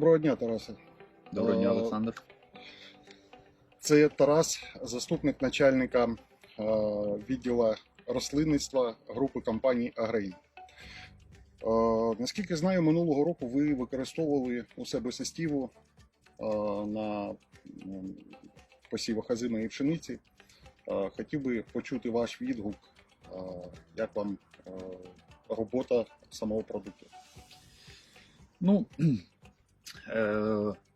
Доброго дня, Тарасе. Доброго дня, Е, Олександр. Це Тарас, заступник начальника е, відділу рослинництва групи компаній Аграїн. Е, Наскільки знаю, минулого року ви використовували у себе сестіву на посівах озимої пшениці. Хотів би почути ваш відгук, як вам робота самого продукту. Ну,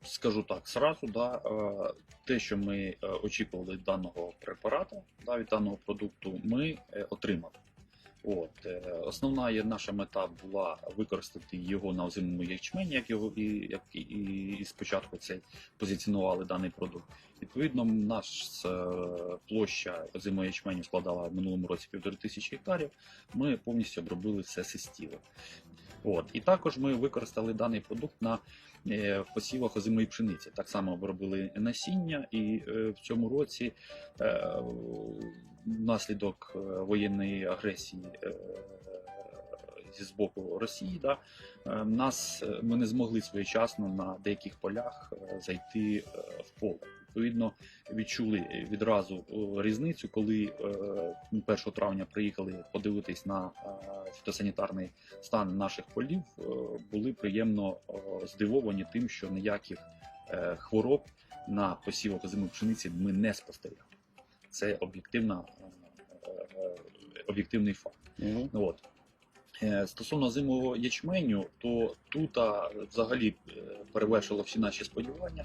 скажу так, сразу, да, е, те, що ми е, очікували даного препарату, да, від даного продукту, ми е, отримали. От, е, основна наша мета була використати його на озимому ячмені, як його і, як і, і спочатку це позиціонували даний продукт. Відповідно, наша е, площа озимого ячменю складала в минулому році півтори тисячі гектарів. Ми повністю обробили все систіво. От. І також ми використали даний продукт на е, посівах озимої пшениці. Так само обробили насіння, і е, в цьому році е, внаслідок е, воєнної агресії. е, з боку Росії, да, е, нас ми не змогли своєчасно на деяких полях е, зайти в поле. Відповідно, відчули відразу е, різницю, коли е, 1 травня приїхали подивитись на е, фітосанітарний стан наших полів, були приємно здивовані тим, що ніяких хвороб на посівах озимої пшениці ми не спостерігали. Це об'єктивна, об'єктивний факт. Угу. Ну, От. Стосовно зимового ячменю, то тут а, взагалі перевершило всі наші сподівання.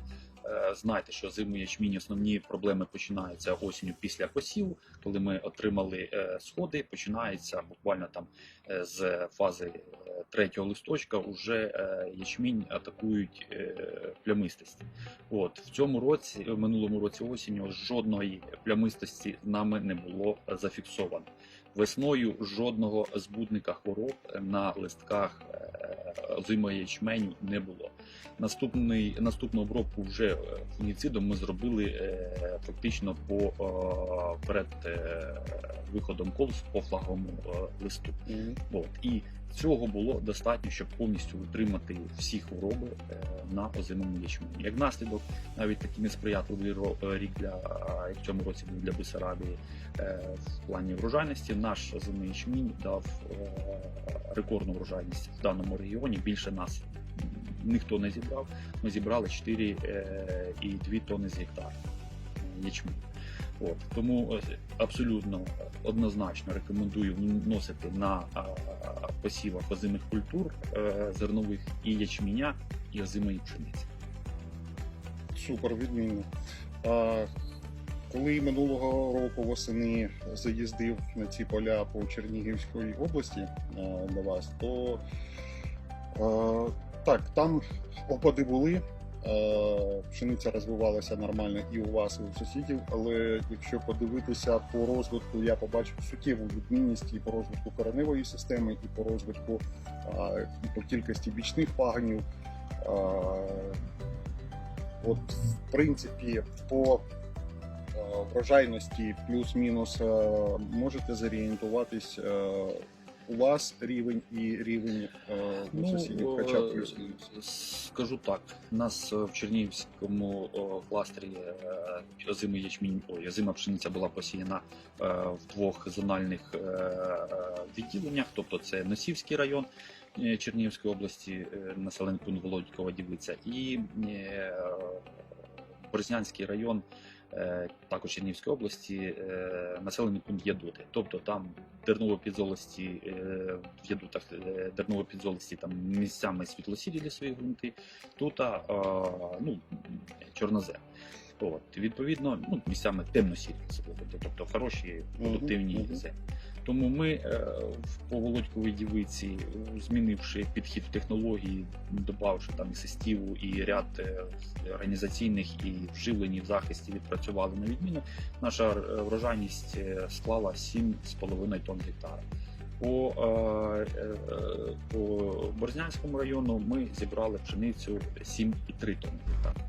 Е, Знаєте, що зимовий ячмінь основні проблеми починаються осінню після посіву, коли ми отримали е, сходи, починається буквально там е, з фази третього листочка уже ячмінь атакують плямистості. От в цьому році, в минулому році осінню, жодної плямистості нами не було зафіксовано. Весною жодного збудника хвороб на листках озимої ячменю не було. Наступний, наступну обробку вже е, фуніцидом ми зробили е, фактично по е, перед виходом колос по флаговому листу. Угу. От. І цього було достатньо, щоб повністю утримати всі хвороби на озимому ячмені. Як наслідок, навіть такий несприятливий рік для в цьому році був для Бесарабії в плані врожайності, наш озимий ячмінь дав рекордну врожайність в даному регіоні. Більше нас ніхто не зібрав. Ми зібрали 4,2 тонни з гектара ячмінь. От тому е, абсолютно однозначно рекомендую вносити на посівах озимих культур е, зернових і ячменя, і озимої пшениці. Супер, відмінно. А, коли минулого року восени заїздив на ці поля по Чернігівській області до вас, то так, там опади були. Пшениця розвивалася нормально і у вас, і у сусідів, але якщо подивитися по розвитку, я побачив суттєву відмінність і по розвитку кореневої системи, і по розвитку, і по кількості бічних пагонів. А, От, в принципі, по е, врожайності плюс-мінус е, можете зорієнтуватись е, у вас рівень і рівень е, у сусідів, хоча б е. Скажу так, у нас е, в Чернігівському о, кластері е, ячмінь, ой, озима пшениця була посіяна е, в двох зональних е, е, відділеннях, тобто це Носівський район е, Чернігівської області, е, населений пункт Володькова Дівиця, і е, Борзнянський район. Е, Також Чернівської області е, населений пункт Ядути. Тобто там дерново-підзолості е, в ядутах е, дерново-підзолості там місцями світлосірі лісові ґрунти, тут ну, чорнозем. От, відповідно, ну, місцями темно-сірі лісові тобто хороші продуктивні Мгм, мгм. землі. Тому ми е, в- по Володьковій дівиці, змінивши підхід в технології, додавши там і систіву, і ряд е, організаційних і вживлені в захисті відпрацювали на відміну, наша е, врожайність е, склала 7,5 тонн гектара. По, е, е, по Борзнянському району ми зібрали пшеницю 7,3 тонни гектара.